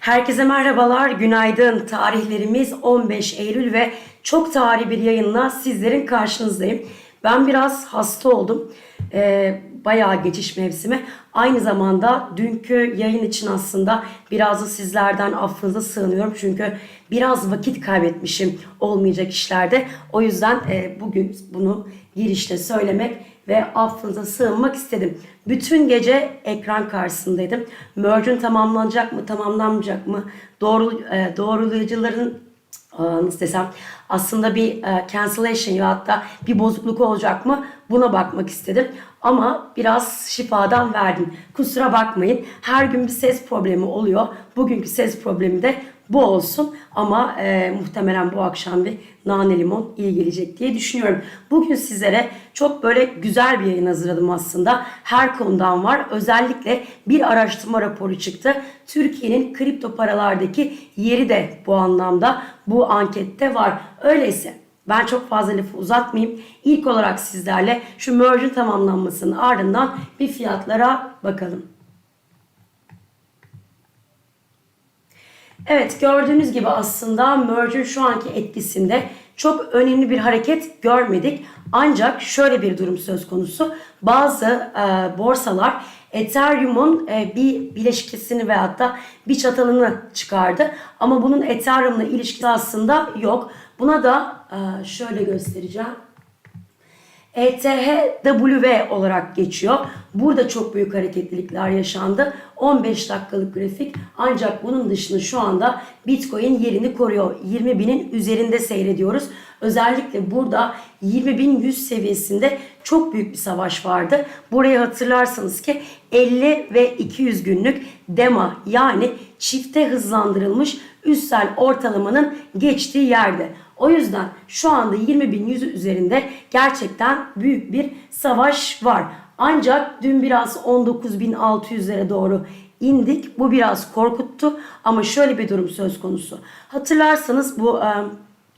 Herkese merhabalar, günaydın. Tarihlerimiz 15 Eylül ve çok tarihi bir yayınla sizlerin karşınızdayım. Ben biraz hasta oldum. Ee, bayağı geçiş mevsimi. Aynı zamanda dünkü yayın için aslında biraz da sizlerden affınıza sığınıyorum. Çünkü biraz vakit kaybetmişim olmayacak işlerde. O yüzden e, bugün bunu girişte söylemek ve affınıza sığınmak istedim. Bütün gece ekran karşısındaydım. Merge'ün tamamlanacak mı, tamamlanmayacak mı? Doğru, e, doğrulayıcıların Aa, nasıl desem aslında bir e, cancellation ya hatta bir bozukluk olacak mı buna bakmak istedim. Ama biraz şifadan verdim. Kusura bakmayın. Her gün bir ses problemi oluyor. Bugünkü ses problemi de bu olsun. Ama e, muhtemelen bu akşam bir nane limon iyi gelecek diye düşünüyorum. Bugün sizlere çok böyle güzel bir yayın hazırladım aslında. Her konudan var. Özellikle bir araştırma raporu çıktı. Türkiye'nin kripto paralardaki yeri de bu anlamda bu ankette var. Öyleyse ben çok fazla lafı uzatmayayım. İlk olarak sizlerle şu merge'ün tamamlanmasının ardından bir fiyatlara bakalım. Evet gördüğünüz gibi aslında merge'ün şu anki etkisinde çok önemli bir hareket görmedik. Ancak şöyle bir durum söz konusu. Bazı e, borsalar Ethereum'un e, bir bileşkesini veyahut da bir çatalını çıkardı. Ama bunun Ethereum'la ilişkisi aslında yok. Buna da e, şöyle göstereceğim. ETHW olarak geçiyor. Burada çok büyük hareketlilikler yaşandı. 15 dakikalık grafik ancak bunun dışında şu anda Bitcoin yerini koruyor. 20 binin üzerinde seyrediyoruz. Özellikle burada 20.100 seviyesinde çok büyük bir savaş vardı. Burayı hatırlarsanız ki 50 ve 200 günlük DEMA yani çifte hızlandırılmış üstel ortalamanın geçtiği yerde. O yüzden şu anda 20.100 üzerinde gerçekten büyük bir savaş var. Ancak dün biraz 19.600'lere doğru indik. Bu biraz korkuttu ama şöyle bir durum söz konusu. Hatırlarsanız bu e,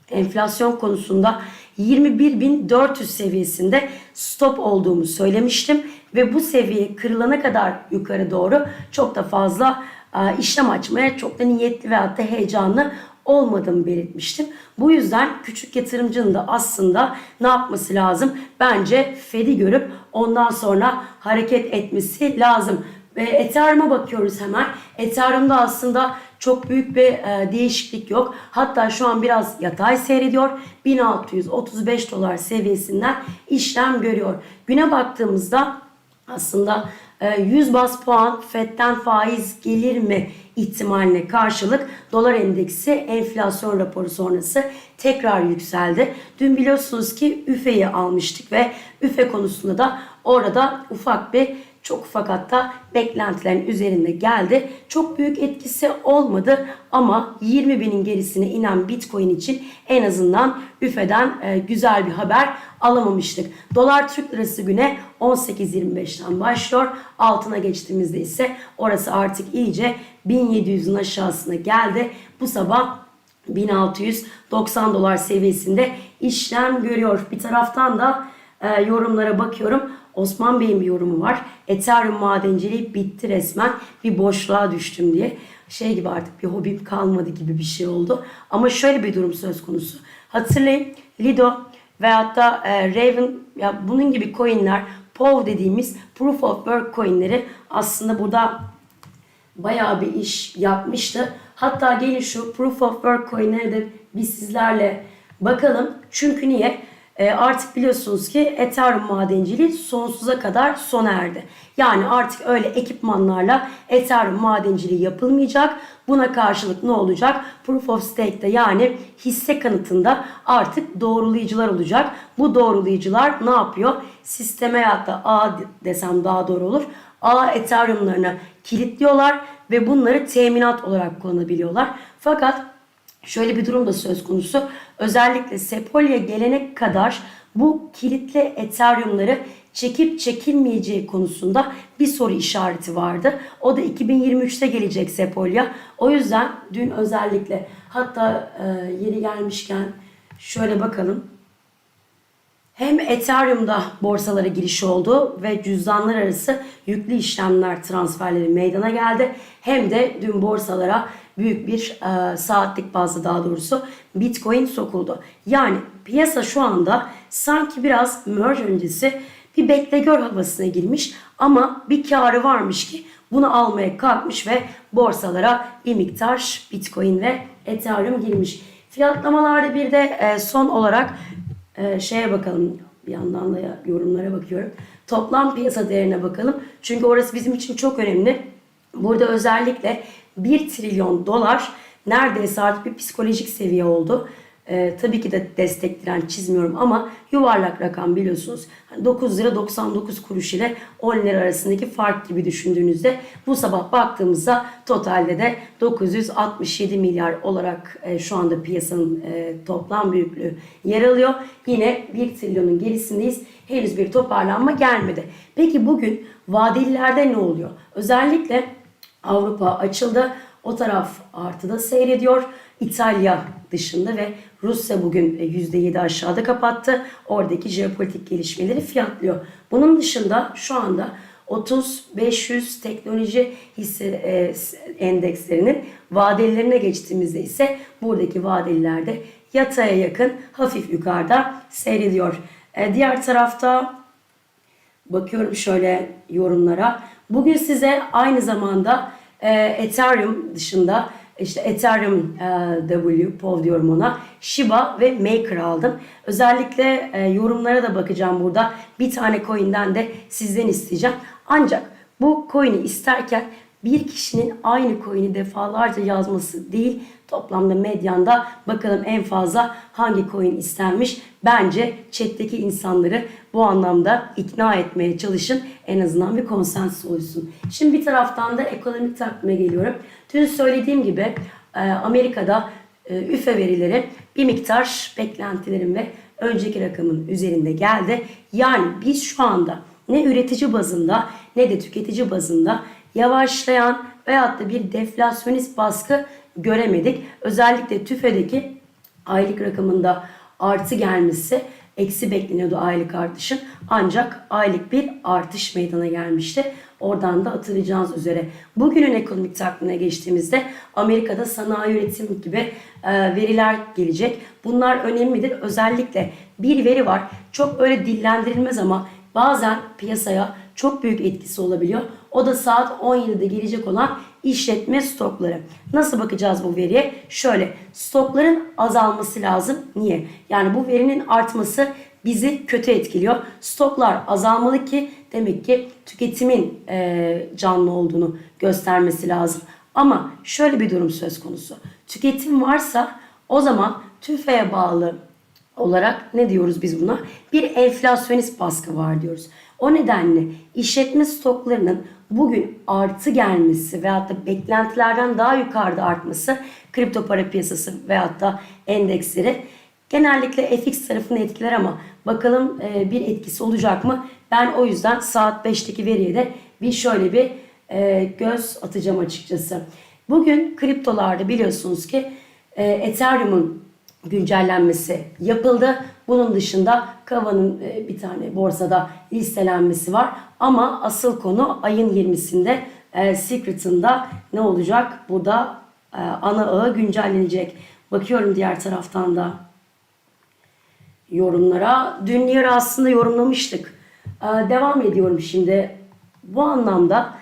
enflasyon konusunda 21.400 seviyesinde stop olduğumu söylemiştim ve bu seviye kırılana kadar yukarı doğru çok da fazla e, işlem açmaya çok da niyetli ve hatta heyecanlı olmadığımı belirtmiştim. Bu yüzden küçük yatırımcının da aslında ne yapması lazım? Bence Fed'i görüp ondan sonra hareket etmesi lazım. Ve Ethereum'a bakıyoruz hemen. Ethereum'da aslında çok büyük bir e, değişiklik yok. Hatta şu an biraz yatay seyrediyor. 1635 dolar seviyesinden işlem görüyor. Güne baktığımızda aslında 100 e, bas puan FED'den faiz gelir mi ihtimaline karşılık dolar endeksi enflasyon raporu sonrası tekrar yükseldi. Dün biliyorsunuz ki üfeyi almıştık ve üfe konusunda da orada ufak bir çok ufak hatta beklentilerin üzerinde geldi. Çok büyük etkisi olmadı ama 20 binin gerisine inen Bitcoin için en azından üfeden e, güzel bir haber alamamıştık. Dolar Türk Lirası güne 18.25'ten başlıyor. Altına geçtiğimizde ise orası artık iyice 1700'ün aşağısına geldi. Bu sabah 1690 dolar seviyesinde işlem görüyor. Bir taraftan da e, yorumlara bakıyorum. Osman Bey'in bir yorumu var. Ethereum madenciliği bitti resmen. Bir boşluğa düştüm diye. Şey gibi artık bir hobim kalmadı gibi bir şey oldu. Ama şöyle bir durum söz konusu. Hatırlayın Lido veyahut da e, Raven ya bunun gibi coinler POW dediğimiz Proof of Work coinleri aslında burada bayağı bir iş yapmıştı. Hatta gelin şu Proof of Work coinleri de biz sizlerle bakalım. Çünkü niye? E, artık biliyorsunuz ki Ethereum madenciliği sonsuza kadar sona erdi. Yani artık öyle ekipmanlarla Ethereum madenciliği yapılmayacak. Buna karşılık ne olacak? Proof of Stake'de yani hisse kanıtında artık doğrulayıcılar olacak. Bu doğrulayıcılar ne yapıyor? Sisteme ya da ağ desem daha doğru olur. Ağ Ethereum'larını kilitliyorlar ve bunları teminat olarak kullanabiliyorlar. Fakat Şöyle bir durum da söz konusu. Özellikle Sepolia gelene kadar bu kilitli Ethereum'ları çekip çekilmeyeceği konusunda bir soru işareti vardı. O da 2023'te gelecek Sepolia. O yüzden dün özellikle hatta e, yeni gelmişken şöyle bakalım. Hem Ethereum'da borsalara giriş oldu ve cüzdanlar arası yüklü işlemler transferleri meydana geldi. Hem de dün borsalara büyük bir e, saatlik bazda daha doğrusu Bitcoin sokuldu. Yani piyasa şu anda sanki biraz merge öncesi bir bekle gör havasına girmiş ama bir karı varmış ki bunu almaya kalkmış ve borsalara bir miktar Bitcoin ve Ethereum girmiş. Fiyatlamalarda bir de e, son olarak e, şeye bakalım bir yandan da yorumlara bakıyorum. Toplam piyasa değerine bakalım. Çünkü orası bizim için çok önemli. Burada özellikle 1 trilyon dolar neredeyse artık bir psikolojik seviye oldu. Ee, tabii ki de destek direnç çizmiyorum ama yuvarlak rakam biliyorsunuz. Hani 9 lira 99 kuruş ile 10 lira arasındaki fark gibi düşündüğünüzde bu sabah baktığımızda totalde de 967 milyar olarak e, şu anda piyasanın e, toplam büyüklüğü yer alıyor. Yine 1 trilyonun gerisindeyiz. Henüz bir toparlanma gelmedi. Peki bugün vadelilerde ne oluyor? Özellikle Avrupa açıldı. O taraf artıda seyrediyor. İtalya dışında ve Rusya bugün e, %7 aşağıda kapattı. Oradaki jeopolitik gelişmeleri fiyatlıyor. Bunun dışında şu anda 30-500 teknoloji hisse e, endekslerinin vadelilerine geçtiğimizde ise buradaki vadelilerde yataya yakın hafif yukarıda seyrediyor. E, diğer tarafta Bakıyorum şöyle yorumlara. Bugün size aynı zamanda e, Ethereum dışında işte Ethereum e, W, POV diyorum ona, Shiba ve Maker aldım. Özellikle e, yorumlara da bakacağım burada. Bir tane coin'den de sizden isteyeceğim. Ancak bu coin'i isterken bir kişinin aynı coin'i defalarca yazması değil, toplamda medyanda bakalım en fazla hangi coin istenmiş. Bence chat'teki insanları bu anlamda ikna etmeye çalışın. En azından bir konsensus oluşsun. Şimdi bir taraftan da ekonomik takvime geliyorum. Dün söylediğim gibi e, Amerika'da e, üfe verileri bir miktar beklentilerim ve önceki rakamın üzerinde geldi. Yani biz şu anda ne üretici bazında ne de tüketici bazında yavaşlayan veyahut da bir deflasyonist baskı göremedik. Özellikle TÜFE'deki aylık rakamında artı gelmesi eksi bekleniyordu aylık artışın. Ancak aylık bir artış meydana gelmişti. Oradan da hatırlayacağınız üzere. Bugünün ekonomik takvimine geçtiğimizde Amerika'da sanayi üretim gibi e, veriler gelecek. Bunlar önemlidir. Özellikle bir veri var. Çok öyle dillendirilmez ama bazen piyasaya çok büyük etkisi olabiliyor. O da saat 17'de gelecek olan işletme stokları. Nasıl bakacağız bu veriye? Şöyle stokların azalması lazım. Niye? Yani bu verinin artması bizi kötü etkiliyor. Stoklar azalmalı ki demek ki tüketimin e, canlı olduğunu göstermesi lazım. Ama şöyle bir durum söz konusu. Tüketim varsa o zaman tüfeğe bağlı olarak ne diyoruz biz buna? Bir enflasyonist baskı var diyoruz. O nedenle işletme stoklarının bugün artı gelmesi veyahut da beklentilerden daha yukarıda artması kripto para piyasası veyahut da endeksleri genellikle FX tarafını etkiler ama bakalım e, bir etkisi olacak mı? Ben o yüzden saat 5'teki veriye de bir şöyle bir e, göz atacağım açıkçası. Bugün kriptolarda biliyorsunuz ki e, Ethereum'un güncellenmesi yapıldı. Bunun dışında Kava'nın e, bir tane borsada listelenmesi var. Ama asıl konu ayın 20'sinde e, da ne olacak? Burada e, ana ağı güncellenecek. Bakıyorum diğer taraftan da yorumlara. Dün yarı aslında yorumlamıştık. E, devam ediyorum şimdi. Bu anlamda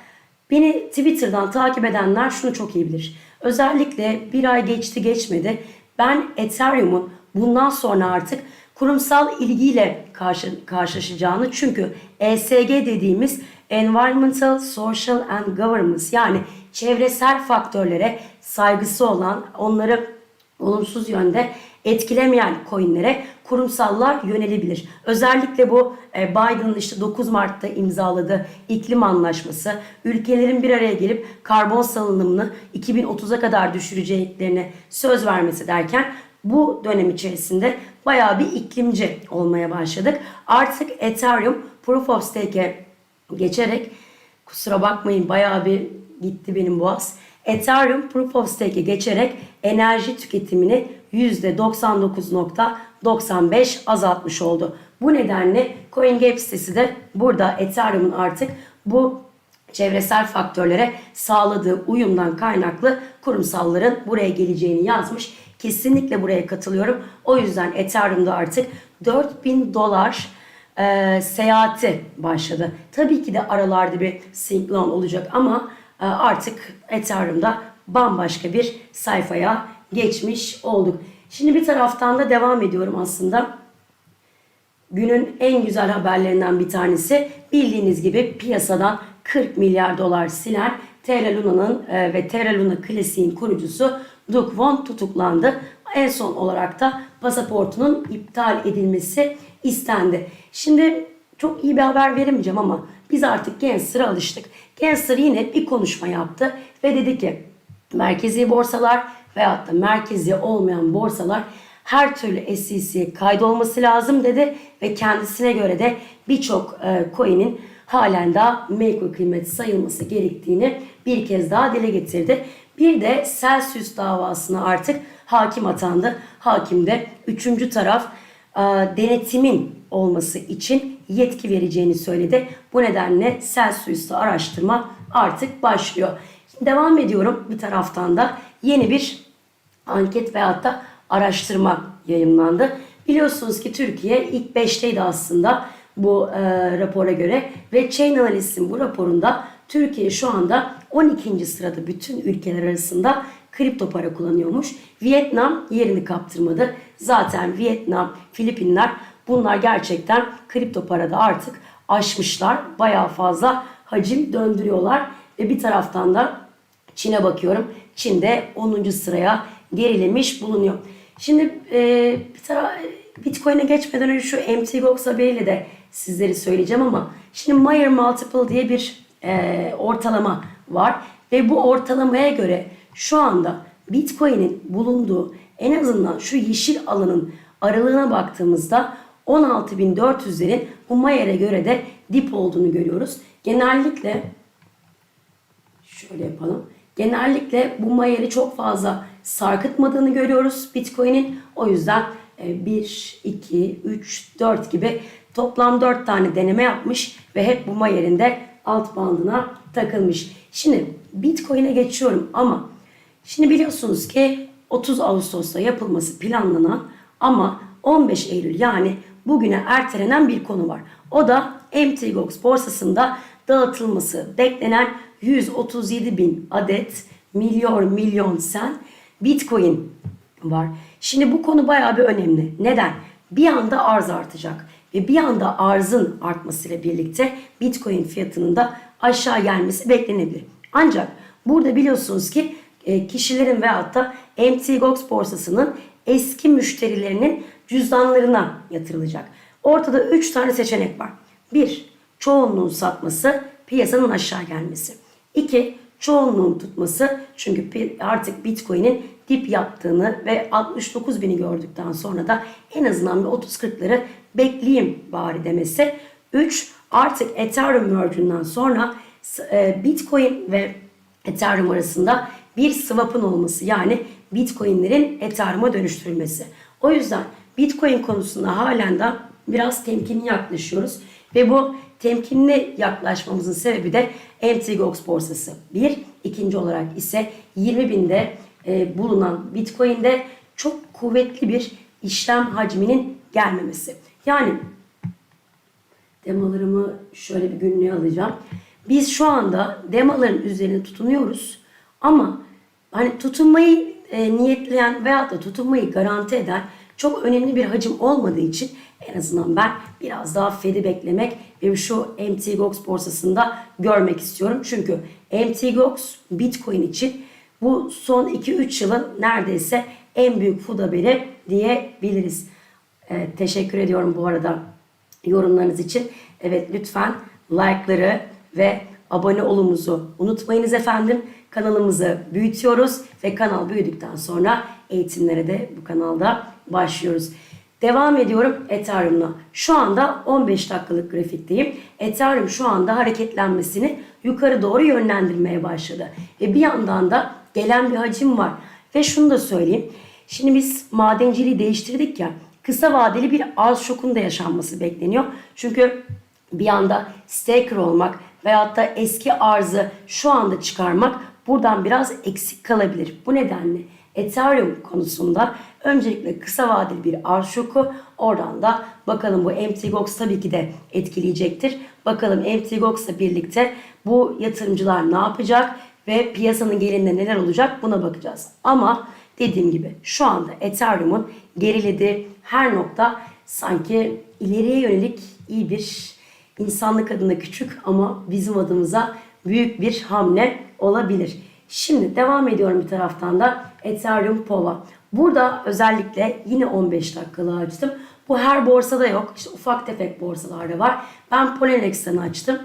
beni Twitter'dan takip edenler şunu çok iyi bilir. Özellikle bir ay geçti geçmedi. Ben Ethereum'un bundan sonra artık kurumsal ilgiyle karşı, karşılaşacağını çünkü ESG dediğimiz Environmental, Social and Governance yani çevresel faktörlere saygısı olan onları olumsuz yönde etkilemeyen coinlere kurumsallar yönelebilir. Özellikle bu e, Biden'ın işte 9 Mart'ta imzaladığı iklim anlaşması ülkelerin bir araya gelip karbon salınımını 2030'a kadar düşüreceklerine söz vermesi derken bu dönem içerisinde bayağı bir iklimci olmaya başladık. Artık Ethereum Proof of Stake'e geçerek kusura bakmayın bayağı bir gitti benim boğaz. Ethereum Proof of Stake'e geçerek enerji tüketimini %99.95 azaltmış oldu. Bu nedenle CoinGap sitesi de burada Ethereum'un artık bu çevresel faktörlere sağladığı uyumdan kaynaklı kurumsalların buraya geleceğini yazmış. Kesinlikle buraya katılıyorum. O yüzden Ethereum'da artık 4000 dolar e, seyahati başladı. Tabii ki de aralarda bir sinkron olacak ama e, artık Ethereum'da bambaşka bir sayfaya geçmiş olduk. Şimdi bir taraftan da devam ediyorum aslında. Günün en güzel haberlerinden bir tanesi bildiğiniz gibi piyasadan 40 milyar dolar silen Terra Luna'nın e, ve Terra Luna Classic'in kurucusu Duke Won tutuklandı. En son olarak da pasaportunun iptal edilmesi istendi. Şimdi çok iyi bir haber veremeyeceğim ama biz artık Gensler'a alıştık. Gensler yine bir konuşma yaptı ve dedi ki merkezi borsalar veyahut da merkezi olmayan borsalar her türlü SEC'ye kaydolması lazım dedi ve kendisine göre de birçok e, coin'in halen daha menkul kıymet sayılması gerektiğini bir kez daha dile getirdi. Bir de Celsius davasına artık hakim atandı. Hakim de üçüncü taraf e, denetimin olması için yetki vereceğini söyledi. Bu nedenle Celsius'ta araştırma artık başlıyor. Devam ediyorum bir taraftan da yeni bir anket veyahut da araştırma yayınlandı. Biliyorsunuz ki Türkiye ilk 5'teydi aslında bu e, rapora göre ve Chain Analyst'in bu raporunda Türkiye şu anda 12. sırada bütün ülkeler arasında kripto para kullanıyormuş. Vietnam yerini kaptırmadı. Zaten Vietnam, Filipinler bunlar gerçekten kripto parada artık aşmışlar. Bayağı fazla hacim döndürüyorlar ve bir taraftan da Çin'e bakıyorum. Çin'de 10. sıraya gerilemiş bulunuyor. Şimdi e, bir tara Bitcoin'e geçmeden önce şu MTGOX haberiyle de sizleri söyleyeceğim ama şimdi Mayer Multiple diye bir e, ortalama var ve bu ortalamaya göre şu anda Bitcoin'in bulunduğu en azından şu yeşil alanın aralığına baktığımızda 16.400'lerin bu Mayer'e göre de dip olduğunu görüyoruz. Genellikle şöyle yapalım. Genellikle bu Mayer'i çok fazla sarkıtmadığını görüyoruz Bitcoin'in. O yüzden 1, 2, 3, 4 gibi toplam 4 tane deneme yapmış ve hep bu Mayer'in de alt bandına takılmış. Şimdi Bitcoin'e geçiyorum ama şimdi biliyorsunuz ki 30 Ağustos'ta yapılması planlanan ama 15 Eylül yani bugüne ertelenen bir konu var. O da MTGOX borsasında dağıtılması beklenen 137 bin adet milyon milyon sen Bitcoin var. Şimdi bu konu bayağı bir önemli. Neden? Bir anda arz artacak ve bir anda arzın artmasıyla birlikte Bitcoin fiyatının da aşağı gelmesi beklenebilir. Ancak burada biliyorsunuz ki e, kişilerin veyahut da MTGOX borsasının eski müşterilerinin cüzdanlarına yatırılacak. Ortada 3 tane seçenek var. 1. Çoğunluğun satması, piyasanın aşağı gelmesi. 2. Çoğunluğun tutması çünkü artık Bitcoin'in dip yaptığını ve 69 bini gördükten sonra da en azından bir 30-40'ları bekleyeyim bari demesi. 3. Artık Ethereum merge'ünden sonra e, Bitcoin ve Ethereum arasında bir swap'ın olması yani Bitcoin'lerin Ethereum'a dönüştürülmesi. O yüzden Bitcoin konusunda halen de biraz temkinli yaklaşıyoruz ve bu temkinli yaklaşmamızın sebebi de MTGOX borsası. Bir, ikinci olarak ise 20 binde e, bulunan Bitcoin'de çok kuvvetli bir işlem hacminin gelmemesi. Yani demolarımı şöyle bir günlüğe alacağım. Biz şu anda demoların üzerine tutunuyoruz ama hani tutunmayı e, niyetleyen veyahut da tutunmayı garanti eden çok önemli bir hacim olmadığı için en azından ben biraz daha Fed'i beklemek ve şu MTGOX borsasında görmek istiyorum. Çünkü MTGOX Bitcoin için bu son 2-3 yılın neredeyse en büyük food haberi diyebiliriz. Ee, teşekkür ediyorum bu arada yorumlarınız için. Evet lütfen like'ları ve abone olumuzu unutmayınız efendim. Kanalımızı büyütüyoruz ve kanal büyüdükten sonra eğitimlere de bu kanalda başlıyoruz. Devam ediyorum Ethereum'la. Şu anda 15 dakikalık grafikteyim. Ethereum şu anda hareketlenmesini yukarı doğru yönlendirmeye başladı. Ve bir yandan da gelen bir hacim var. Ve şunu da söyleyeyim. Şimdi biz madenciliği değiştirdik ya. Kısa vadeli bir arz şokunda yaşanması bekleniyor. Çünkü bir anda staker olmak veyahut da eski arzı şu anda çıkarmak buradan biraz eksik kalabilir. Bu nedenle Ethereum konusunda öncelikle kısa vadeli bir arz şoku oradan da bakalım bu MTGOX tabii ki de etkileyecektir. Bakalım MTGOX'la birlikte bu yatırımcılar ne yapacak ve piyasanın gelinde neler olacak buna bakacağız. Ama dediğim gibi şu anda Ethereum'un gerilediği her nokta sanki ileriye yönelik iyi bir insanlık adına küçük ama bizim adımıza büyük bir hamle olabilir. Şimdi devam ediyorum bir taraftan da Ethereum Pova. Burada özellikle yine 15 dakikalığı açtım. Bu her borsada yok. İşte ufak tefek borsalarda var. Ben Polenex'ten açtım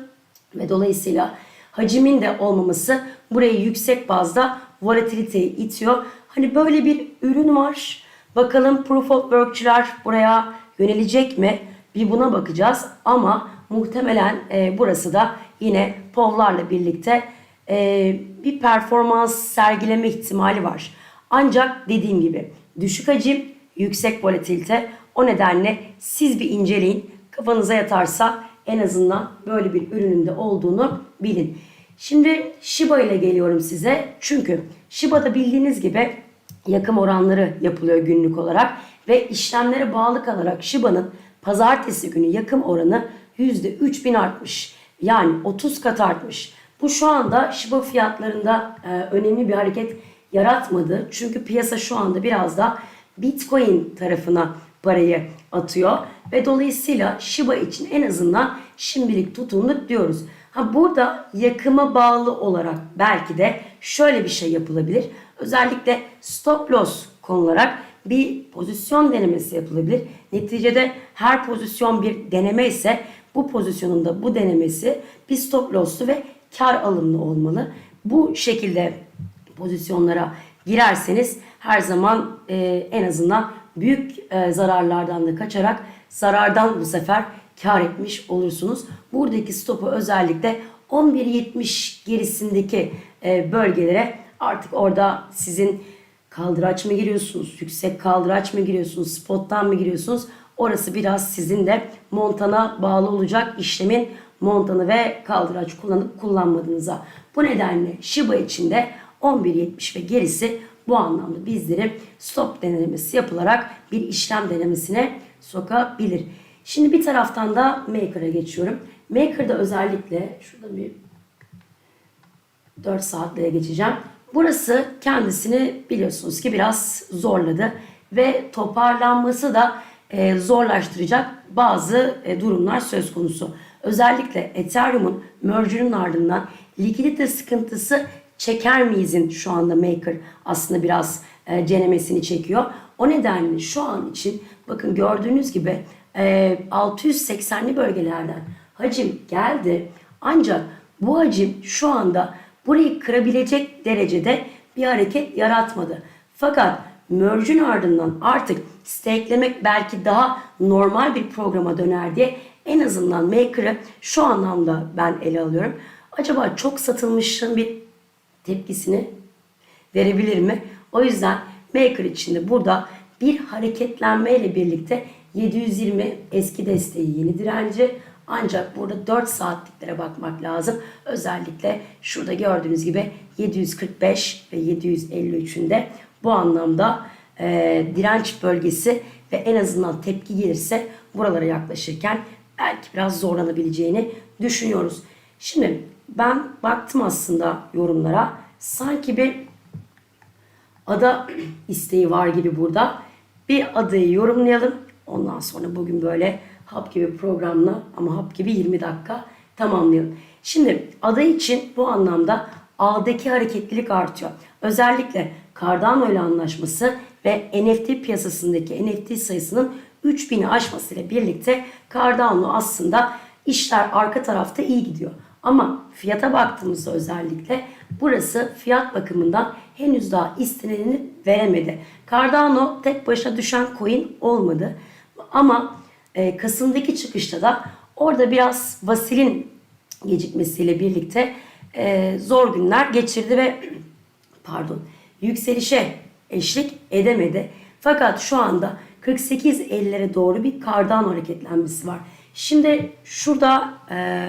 ve dolayısıyla hacimin de olmaması burayı yüksek bazda volatiliteyi itiyor. Hani böyle bir ürün var. Bakalım Proof of Work'çılar buraya yönelecek mi? Bir buna bakacağız ama muhtemelen e, burası da yine povlarla birlikte e, bir performans sergileme ihtimali var. Ancak dediğim gibi düşük hacim, yüksek volatilite o nedenle siz bir inceleyin. Kafanıza yatarsa en azından böyle bir ürünün de olduğunu bilin. Şimdi Shiba ile geliyorum size. Çünkü Shiba'da bildiğiniz gibi yakım oranları yapılıyor günlük olarak ve işlemlere bağlı kalarak Shiba'nın pazartesi günü yakım oranı %3000 artmış. Yani 30 kat artmış. Bu şu anda Shiba fiyatlarında e, önemli bir hareket yaratmadı. Çünkü piyasa şu anda biraz da Bitcoin tarafına parayı atıyor ve dolayısıyla Shiba için en azından şimdilik tutumluk diyoruz. Ha burada yakıma bağlı olarak belki de şöyle bir şey yapılabilir. Özellikle stop loss konularak bir pozisyon denemesi yapılabilir. Neticede her pozisyon bir deneme ise bu pozisyonun da bu denemesi bir stop loss'lu ve kar alımlı olmalı. Bu şekilde pozisyonlara girerseniz her zaman e, en azından büyük e, zararlardan da kaçarak zarardan bu sefer kar etmiş olursunuz. Buradaki stopu özellikle 11.70 gerisindeki e, bölgelere artık orada sizin kaldıraç mı giriyorsunuz, yüksek kaldıraç mı giriyorsunuz, spottan mı giriyorsunuz? Orası biraz sizin de montana bağlı olacak işlemin montanı ve kaldıraç kullanıp kullanmadığınıza. Bu nedenle Shiba için de 11.70 ve gerisi bu anlamda bizleri stop denemesi yapılarak bir işlem denemesine sokabilir. Şimdi bir taraftan da Maker'a geçiyorum. Maker'da özellikle şurada bir 4 saatliğe geçeceğim. Burası kendisini biliyorsunuz ki biraz zorladı ve toparlanması da e, zorlaştıracak bazı e, durumlar söz konusu. Özellikle Ethereum'un merger'ın ardından likidite sıkıntısı çeker miyizin şu anda Maker aslında biraz e, denemesini çekiyor. O nedenle şu an için bakın gördüğünüz gibi e, 680'li bölgelerden hacim geldi. Ancak bu hacim şu anda burayı kırabilecek derecede bir hareket yaratmadı. Fakat merge'ün ardından artık stakelemek belki daha normal bir programa döner diye en azından Maker'ı şu anlamda ben ele alıyorum. Acaba çok satılmışın bir tepkisini verebilir mi? O yüzden Maker içinde burada bir hareketlenme ile birlikte 720 eski desteği yeni direnci ancak burada 4 saatliklere bakmak lazım. Özellikle şurada gördüğünüz gibi 745 ve 753'ün de bu anlamda e, direnç bölgesi ve en azından tepki gelirse buralara yaklaşırken belki biraz zorlanabileceğini düşünüyoruz. Şimdi ben baktım aslında yorumlara. Sanki bir ada isteği var gibi burada. Bir adayı yorumlayalım. Ondan sonra bugün böyle hap gibi programla ama hap gibi 20 dakika tamamlayalım. Şimdi ada için bu anlamda ağdaki hareketlilik artıyor. Özellikle Cardano ile anlaşması ve NFT piyasasındaki NFT sayısının 3000'i aşmasıyla birlikte Cardano aslında işler arka tarafta iyi gidiyor. Ama fiyata baktığımızda özellikle burası fiyat bakımından henüz daha istenileni veremedi. Cardano tek başına düşen coin olmadı. Ama e, Kasım'daki çıkışta da orada biraz Vasil'in gecikmesiyle birlikte e, zor günler geçirdi ve pardon yükselişe eşlik edemedi. Fakat şu anda 48.50'lere doğru bir kardan hareketlenmesi var. Şimdi şurada e,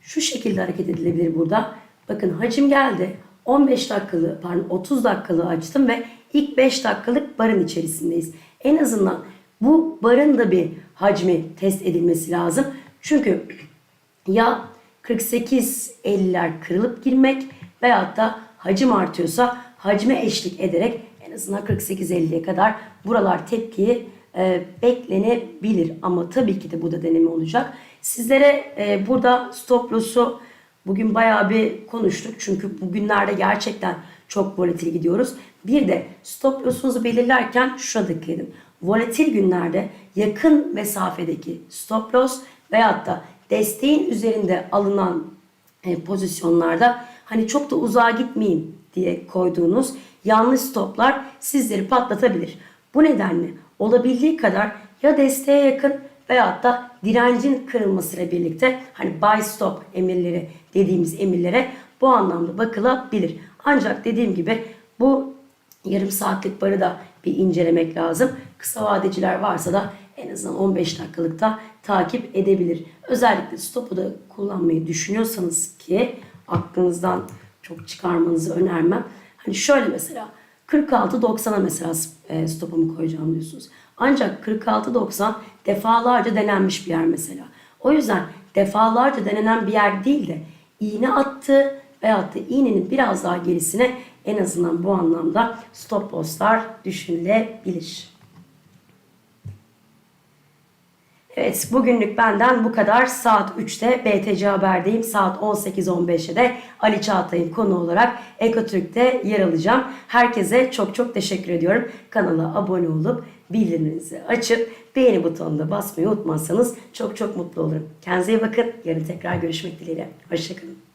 şu şekilde hareket edilebilir burada. Bakın hacim geldi. 15 dakikalı pardon 30 dakikalı açtım ve ilk 5 dakikalık barın içerisindeyiz. En azından bu barın da bir hacmi test edilmesi lazım. Çünkü ya 48-50'ler kırılıp girmek veyahut da hacim artıyorsa hacme eşlik ederek en azından 48-50'ye kadar buralar tepkiyi e, beklenebilir. Ama tabii ki de bu da deneme olacak. Sizlere e, burada stop loss'u bugün bayağı bir konuştuk. Çünkü bugünlerde gerçekten çok volatil gidiyoruz. Bir de stop loss'unuzu belirlerken şuna dikkat edin. Volatil günlerde yakın mesafedeki stop loss veyahut da desteğin üzerinde alınan e, pozisyonlarda hani çok da uzağa gitmeyeyim diye koyduğunuz yanlış stoplar sizleri patlatabilir. Bu nedenle olabildiği kadar ya desteğe yakın veyahut da direncin kırılmasıyla birlikte hani buy stop emirleri dediğimiz emirlere bu anlamda bakılabilir. Ancak dediğim gibi bu yarım saatlik barı da bir incelemek lazım. Kısa vadeciler varsa da en azından 15 dakikalıkta takip edebilir. Özellikle stopu da kullanmayı düşünüyorsanız ki aklınızdan çok çıkarmanızı önermem. Hani şöyle mesela 46.90'a mesela e, stopumu koyacağım diyorsunuz. Ancak 46.90 defalarca denenmiş bir yer mesela. O yüzden defalarca denenen bir yer değil de iğne attı veyahut da iğnenin biraz daha gerisine en azından bu anlamda stop loss'lar düşünülebilir. Evet bugünlük benden bu kadar. Saat 3'te BTC Haber'deyim. Saat 18.15'te de Ali Çağatay'ın konu olarak Ekotürk'te yer alacağım. Herkese çok çok teşekkür ediyorum. Kanala abone olup bildirimlerinizi açıp beğeni butonuna basmayı unutmazsanız çok çok mutlu olurum. Kendinize iyi bakın. Yarın tekrar görüşmek dileğiyle. Hoşçakalın.